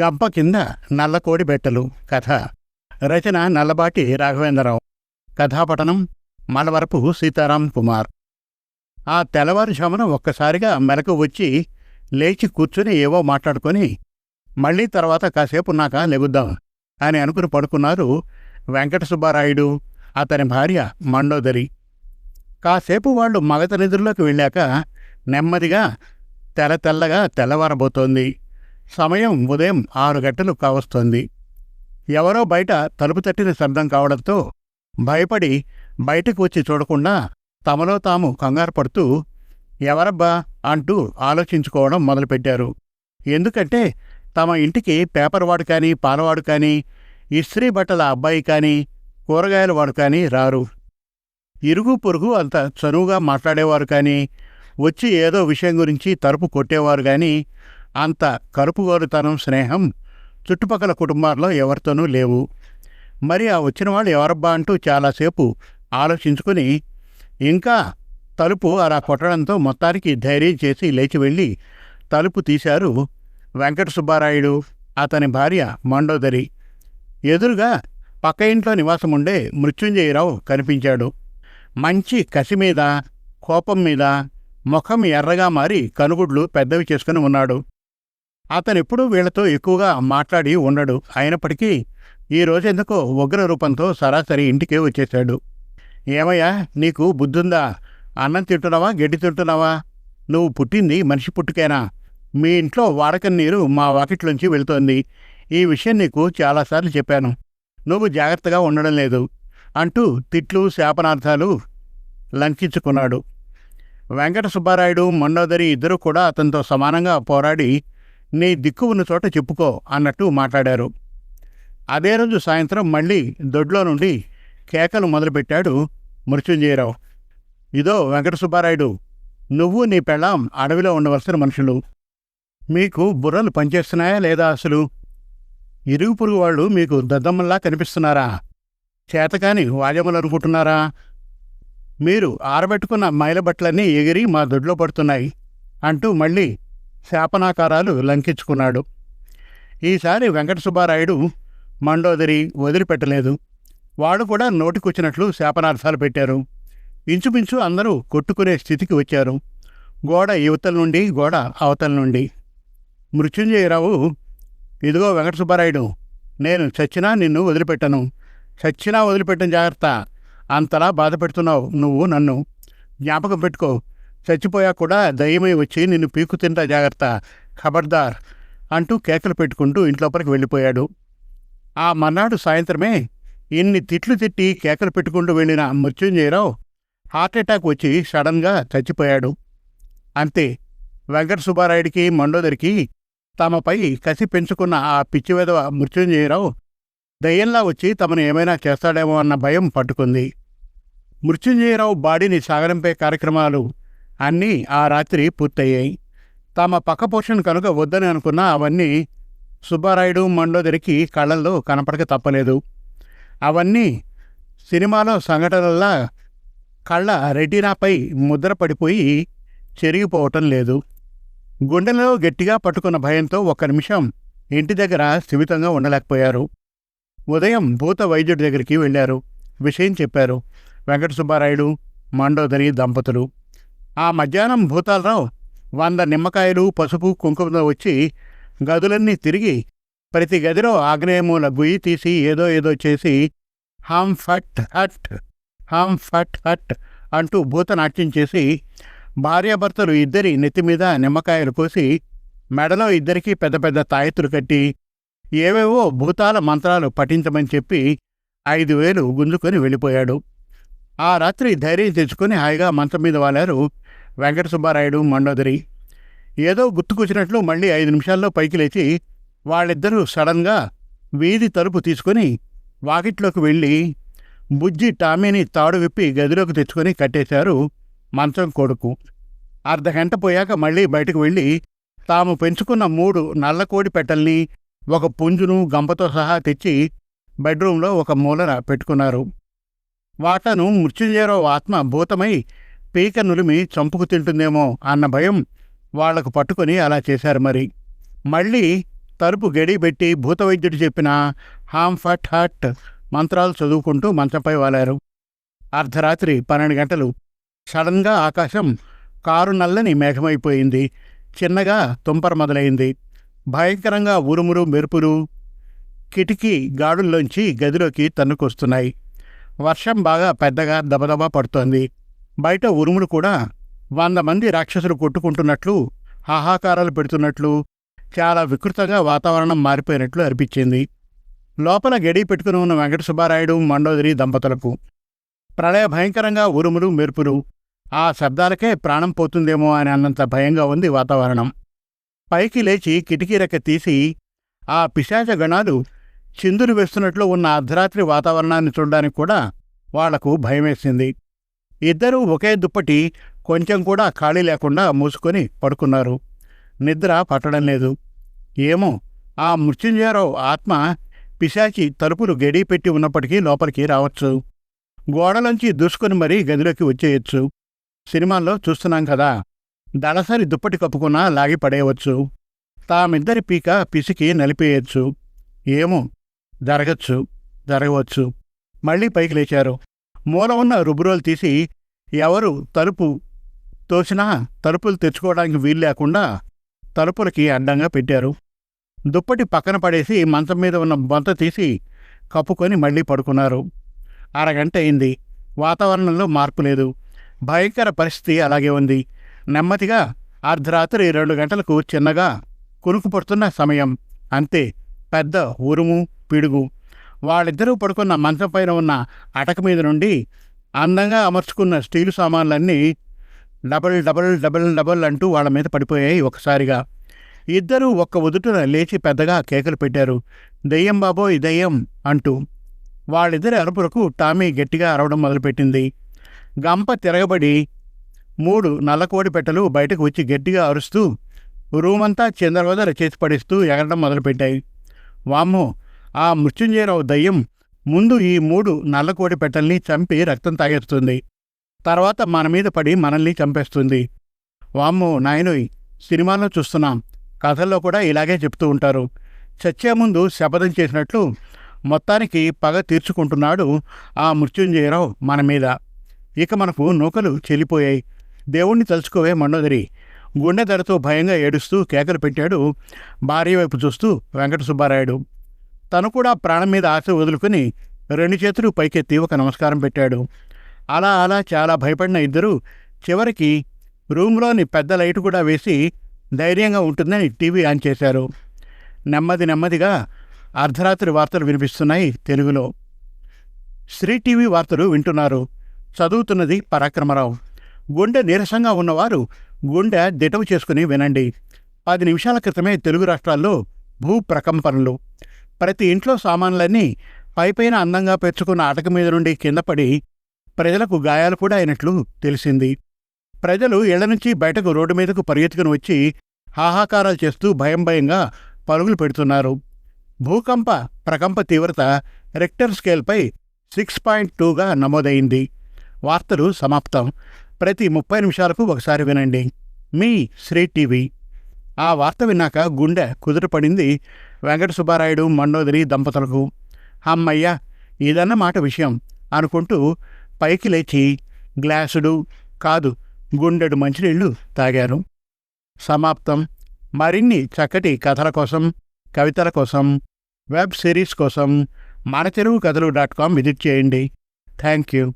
గంప కింద నల్లకోడి బెట్టలు. కథ. రచన నల్లబాటి రాఘవేంద్రరావు. కథాపఠనం మలవరపు సీతారాం కుమార్. ఆ తెల్లవారుజామున ఒక్కసారిగా మెలకు వచ్చి లేచి కూర్చుని ఏవో మాట్లాడుకొని మళ్ళీ తర్వాత కాసేపు నాక లెగుద్దాం అని అనుకుని పడుకున్నారు వెంకట సుబ్బారాయుడు అతని భార్య మండోదరి. కాసేపు వాళ్ళు మగత నిధుల్లోకి వెళ్ళాక నెమ్మదిగా తెల్ల తెల్లగా తెల్లవారబోతోంది. సమయం ఉదయం ఆరు గంటలు కావస్తోంది. ఎవరో బయట తలుపు తట్టిన శబ్దం కావడంతో భయపడి బయటకు వచ్చి చూడకుండా తమలో తాము కంగారు పడుతూ ఎవరబ్బా అంటూ ఆలోచించుకోవడం మొదలుపెట్టారు. ఎందుకంటే తమ ఇంటికి పేపర్ వాడు కానీ పాలవాడు కానీ ఇస్త్రీ బట్టల అబ్బాయి కానీ కూరగాయల వాడు కానీ రారు. ఇరుగు పొరుగు అంత చనువుగా మాట్లాడేవారు కానీ వచ్చి ఏదో విషయం గురించి తలుపు కొట్టేవారు కానీ అంత కరుపుగోరుతనం స్నేహం చుట్టుపక్కల కుటుంబాల్లో ఎవరితోనూ లేవు. మరి ఆ వచ్చిన వాళ్ళు ఎవరబ్బా అంటూ చాలాసేపు ఆలోచించుకుని ఇంకా తలుపు అలా కొట్టడంతో మొత్తానికి ధైర్యం చేసి లేచి వెళ్ళి తలుపు తీశారు వెంకట సుబ్బారాయుడు అతని భార్య మండోదరి. ఎదురుగా పక్క ఇంట్లో నివాసం ఉండే మృత్యుంజయరావు కనిపించాడు. మంచి కసి మీద కోపం మీద ముఖం ఎర్రగా మారి కనుగుడ్లు పెద్దవి చేసుకుని ఉన్నాడు. అతనెప్పుడూ వీళ్ళతో ఎక్కువగా మాట్లాడి ఉండడు. అయినప్పటికీ ఈ రోజెందుకో ఉగ్ర రూపంతో సరాసరి ఇంటికే వచ్చేశాడు. ఏమయ్యా నీకు బుద్ధుందా? అన్నం తింటున్నావా? గడ్డి తింటున్నావా? నువ్వు పుట్టింది మనిషి పుట్టుకేనా? మీ ఇంట్లో వాడకం నీరు మా వాకిట్లోంచి వెళుతోంది. ఈ విషయం నీకు చాలాసార్లు చెప్పాను. నువ్వు జాగ్రత్తగా ఉండడం లేదు అంటూ తిట్లు శాపనార్థాలు లంకించుకున్నాడు. వెంకట సుబ్బారాయుడు మండోదరి ఇద్దరూ కూడా అతనితో సమానంగా పోరాడి నీ దిక్కు ఉన్న చోట చెప్పుకో అన్నట్టు మాట్లాడారు. అదే రోజు సాయంత్రం మళ్ళీ దొడ్లో నుండి కేకలు మొదలుపెట్టాడు మృత్యుంజయరావు. ఇదో వెంకట సుబ్బారాయుడు నువ్వు నీ పెళ్ళాం అడవిలో ఉండవలసిన మనుషులు. మీకు బుర్రలు పనిచేస్తున్నాయా లేదా అసలు? ఇరుగు పొరుగు వాళ్ళు మీకు దద్దమ్మల్లా కనిపిస్తున్నారా? చేతకాని వాజములు అనుకుంటున్నారా? మీరు ఆరబెట్టుకున్న మైల బట్టలన్నీ ఎగిరి మా దొడ్లో పడుతున్నాయి అంటూ మళ్ళీ శాపనాకారాలు లంకించుకున్నాడు. ఈసారి వెంకట సుబ్బారాయుడు మండోదరి వదిలిపెట్టలేదు. వాడు కూడా నోటికొచ్చినట్లు శాపనార్థాలు పెట్టారు. ఇంచుమించు అందరూ కొట్టుకునే స్థితికి వచ్చారు. గోడ యువతల నుండి గోడ అవతల నుండి. మృత్యుంజయరావు ఇదిగో వెంకట సుబ్బారాయుడు నేను చచ్చినా నిన్ను వదిలిపెట్టను. చచ్చినా వదిలిపెట్టను జాగ్రత్త. అంతలా బాధ పెడుతున్నావు నువ్వు నన్ను. జ్ఞాపకం పెట్టుకో. చచ్చిపోయా కూడా దయ్యమై వచ్చి నిన్ను పీకు తింటా జాగ్రత్త ఖబర్దార్ అంటూ కేకలు పెట్టుకుంటూ ఇంట్లోపలికి వెళ్ళిపోయాడు. ఆ మర్నాడు సాయంత్రమే ఇన్ని తిట్లు తిట్టి కేకలు పెట్టుకుంటూ వెళ్ళిన మృత్యుంజయరావు హార్ట్అటాక్ వచ్చి సడన్గా చచ్చిపోయాడు. అంతే వెంకట సుబ్బారాయుడికి మండోదరికి తమపై కసి పెంచుకున్న ఆ పిచ్చివెదవ మృత్యుంజయరావు దయ్యంలా వచ్చి తమను ఏమైనా చేస్తాడేమో అన్న భయం పట్టుకుంది. మృత్యుంజయరావు బాడీని సాగరంపే కార్యక్రమాలు అన్నీ ఆ రాత్రి పూర్తయ్యాయి. తమ పక్క పోషణ కనుక వద్దని అనుకున్న అవన్నీ సుబ్బారాయుడు మండోదరికి కళ్ళల్లో కనపడక తప్పలేదు. అవన్నీ సినిమాలో సంఘటనల్లా కళ్ళ రెటీనాపై ముద్ర పడిపోయి చెరిగిపోవటం లేదు. గుండెలో గట్టిగా పట్టుకున్న భయంతో ఒక్క నిమిషం ఇంటి దగ్గర స్థిమితంగా ఉండలేకపోయారు. ఉదయం భూత వైద్యుడి దగ్గరికి వెళ్ళారు. విషయం చెప్పారు. వెంకట సుబ్బారాయుడు మండోదరి దంపతులు. ఆ మధ్యాహ్నం భూతాలరావు వంద నిమ్మకాయలు పసుపు కుంకుమతో వచ్చి గదులన్నీ తిరిగి ప్రతి గదిలో ఆగ్నేయమూల గుయ్యి తీసి ఏదో ఏదో చేసి హమ్ ఫట్ హట్ హమ్ ఫట్ హట్ అంటూ భూతనాట్యం చేసి భార్యాభర్తలు ఇద్దరి నెత్తిమీద నిమ్మకాయలు పోసి మెడలో ఇద్దరికీ పెద్ద పెద్ద తాయెత్తులు కట్టి ఏవేవో భూతాల మంత్రాలు పఠించమని చెప్పి ఐదు వేలు గుంజుకొని వెళ్ళిపోయాడు. ఆ రాత్రి ధైర్యం తెచ్చుకొని హాయిగా మంచం మీద వాలారు వెంకట సుబ్బారాయుడు మండోదరి ఏదో గుర్తుకొచ్చినట్లు మళ్ళీ ఐదు నిమిషాల్లో పైకి లేచి వాళ్ళిద్దరూ సడన్గా వీధి తలుపు తీసుకొని వాకిట్లోకి వెళ్ళి బుజ్జి టామీని తాడు విప్పి గదిలోకి తెచ్చుకొని కట్టేశారు మంచం కొడుకు. అర్ధగంట పోయాక మళ్ళీ బయటకు వెళ్ళి తాము పెంచుకున్న మూడు నల్లకోడి పెట్టల్ని ఒక పుంజును గంపతో సహా తెచ్చి బెడ్రూంలో ఒక మూలన పెట్టుకున్నారు. వాటను మృత్యుంజయరావు ఆత్మ భూతమై పీక నులిమి చంపుకు తింటుందేమో అన్న భయం వాళ్ళకు పట్టుకొని అలా చేశారు మరి. మళ్ళీ తలుపు గడి పెట్టి భూతవైద్యుడు చెప్పిన హామ్ ఫట్ హట్ మంత్రాలు చదువుకుంటూ మంచంపై వాలారు. అర్ధరాత్రి పన్నెండు గంటలు. సడన్గా ఆకాశం కారు నల్లని మేఘమైపోయింది. చిన్నగా తుంపర మొదలైంది. భయంకరంగా ఉరుములు మెరుపులు కిటికీ గాడుల్లోంచి గదిలోకి తన్నుకొస్తున్నాయి. వర్షం బాగా పెద్దగా దబదబా పడుతోంది. బయట ఉరుములు కూడా వంద మంది రాక్షసులు కొట్టుకుంటున్నట్లు హాహాకారాలు పెడుతున్నట్లు చాలా వికృతంగా వాతావరణం మారిపోయినట్లు అనిపించింది. లోపల గడి పెట్టుకుని ఉన్న వెంకట సుబ్బారాయుడు మండోదరి దంపతులకు ప్రళయ భయంకరంగా ఉరుములు మెరుపులు ఆ శబ్దాలకే ప్రాణం పోతుందేమో అని అన్నంత భయంగా ఉంది వాతావరణం. పైకి లేచి కిటికీ రెక్క తీసి ఆ పిశాచ గణాలు చిందులు వేస్తున్నట్లు ఉన్న అర్ధరాత్రి వాతావరణాన్ని చూడడానికి కూడా వాళ్ళకు భయమేసింది. ఇద్దరూ ఒకే దుప్పటి కొంచెం కూడా ఖాళీ లేకుండా మూసుకొని పడుకున్నారు. నిద్ర పట్టడం లేదు. ఏమో ఆ మృత్యుంజయరావు ఆత్మ పిశాచి తలుపులు గడి పెట్టి ఉన్నప్పటికీ లోపలికి రావచ్చు. గోడలోంచి దూసుకొని మరీ గదిలోకి వచ్చేయచ్చు. సినిమాల్లో చూస్తున్నాం కదా దళసరి దుప్పటి కప్పుకున్నా లాగి పడేయవచ్చు. తామిద్దరి పీక పిసికి నలిపేయచ్చు. ఏమో జరగచ్చు జరగవచ్చు. మళ్ళీ పైకి లేచారు. మూల ఉన్న రుబురోలు తీసి ఎవరు తలుపు తోసినా తలుపులు తెచ్చుకోవడానికి వీలు లేకుండా తలుపులకి అడ్డంగా పెట్టారు. దుప్పటి పక్కన పడేసి మంచం మీద ఉన్న బొంత తీసి కప్పుకొని మళ్ళీ పడుకున్నారు. అరగంట అయింది. వాతావరణంలో మార్పు లేదు. భయంకర పరిస్థితి అలాగే ఉంది. నెమ్మదిగా అర్ధరాత్రి రెండు గంటలకు చిన్నగా కునుకు పడుతున్న సమయం. అంతే. పెద్ద ఉరుము పిడుగు. వాళ్ళిద్దరూ పడుకున్న మంచం పైన ఉన్న అటక మీద నుండి అందంగా అమర్చుకున్న స్టీలు సామాన్లన్నీ డబల్ డబల్ డబల్ డబల్ అంటూ వాళ్ళ మీద పడిపోయాయి ఒకసారిగా. ఇద్దరూ ఒక్క ఉదుటున లేచి పెద్దగా కేకలు పెట్టారు. దెయ్యం బాబోయ్ దెయ్యం అంటూ. వాళ్ళిద్దరి అరుపులకు టామీ గట్టిగా అరవడం మొదలుపెట్టింది. గంప తిరగబడి మూడు నల్లకోడి పెట్టలు బయటకు వచ్చి గట్టిగా అరుస్తూ రూమంతా చంద్రవదర చేసి పడిస్తూ ఎగరడం మొదలుపెట్టాయి. వామ్మో ఆ మృత్యుంజయరావు దయ్యం ముందు ఈ మూడు నల్లకోడి పెట్టల్ని చంపి రక్తం తాగేస్తుంది. తర్వాత మన మీద పడి మనల్ని చంపేస్తుంది. వామ్మో నాయనోయ్ సినిమాలో చూస్తున్నాం. కథల్లో కూడా ఇలాగే చెప్తూ ఉంటారు. చచ్చే ముందు శపథం చేసినట్లు మొత్తానికి పగ తీర్చుకుంటున్నాడు ఆ మృత్యుంజయరావు మన మీద. ఇక మనకు నూకలు చెల్లిపోయాయి దేవుణ్ణి తలుచుకోవే మండోదరి. గుండె ధరతో భయంగా ఏడుస్తూ కేకలు పెట్టాడు. భార్య వైపు చూస్తూ వెంకట సుబ్బారాయుడు. తను కూడా ప్రాణం మీద ఆశ వదులుకుని రెండు చేతులు పైకెత్తి ఒక నమస్కారం పెట్టాడు. అలా అలా చాలా భయపడిన ఇద్దరు చివరికి రూమ్లోని పెద్ద లైట్ కూడా వేసి ధైర్యంగా ఉంటుందని టీవీ ఆన్ చేశారు. నెమ్మది నెమ్మదిగా అర్ధరాత్రి వార్తలు వినిపిస్తున్నాయి తెలుగులో. శ్రీ టీవీ వార్తలు వింటున్నారు. చదువుతున్నది పరాక్రమరావు. గుండె నీరసంగా ఉన్నవారు గుండె దిటవు చేసుకుని వినండి. పది నిమిషాల క్రితమే తెలుగు రాష్ట్రాల్లో భూ ప్రకంపనలు ప్రతి ఇంట్లో సామాన్లన్నీ పైపైన అందంగా పెంచుకున్న అటక మీద నుండి కింద పడి ప్రజలకు గాయాలు కూడా అయినట్లు తెలిసింది. ప్రజలు ఇళ్ళ నుంచి బయటకు రోడ్డు మీదకు పరిగెత్తుకుని వచ్చి హాహాకారాలు చేస్తూ భయం భయంగా పరుగులు పెడుతున్నారు. భూకంప ప్రకంప తీవ్రత రెక్టర్ స్కేల్పై సిక్స్ పాయింట్ టూగా నమోదైంది. వార్తలు సమాప్తం. ప్రతి ముప్పై నిమిషాలకు ఒకసారి వినండి. మీ శ్రీ టీవీ. ఆ వార్త విన్నాక గుండె కుదుటపడింది. వెంకట సుబ్బారాయుడు మండోదరి దంపతులకు అమ్మయ్య ఇదన్న మాట విషయం అనుకుంటూ పైకి లేచి గ్లాసుడు కాదు గుండెడు మంచినీళ్ళు తాగారు. సమాప్తం. మరిన్ని చక్కటి కథల కోసం కవితల కోసం వెబ్ సిరీస్ కోసం మన తెలుగు కథలు డాట్ కామ్ విజిట్ చేయండి. Thank you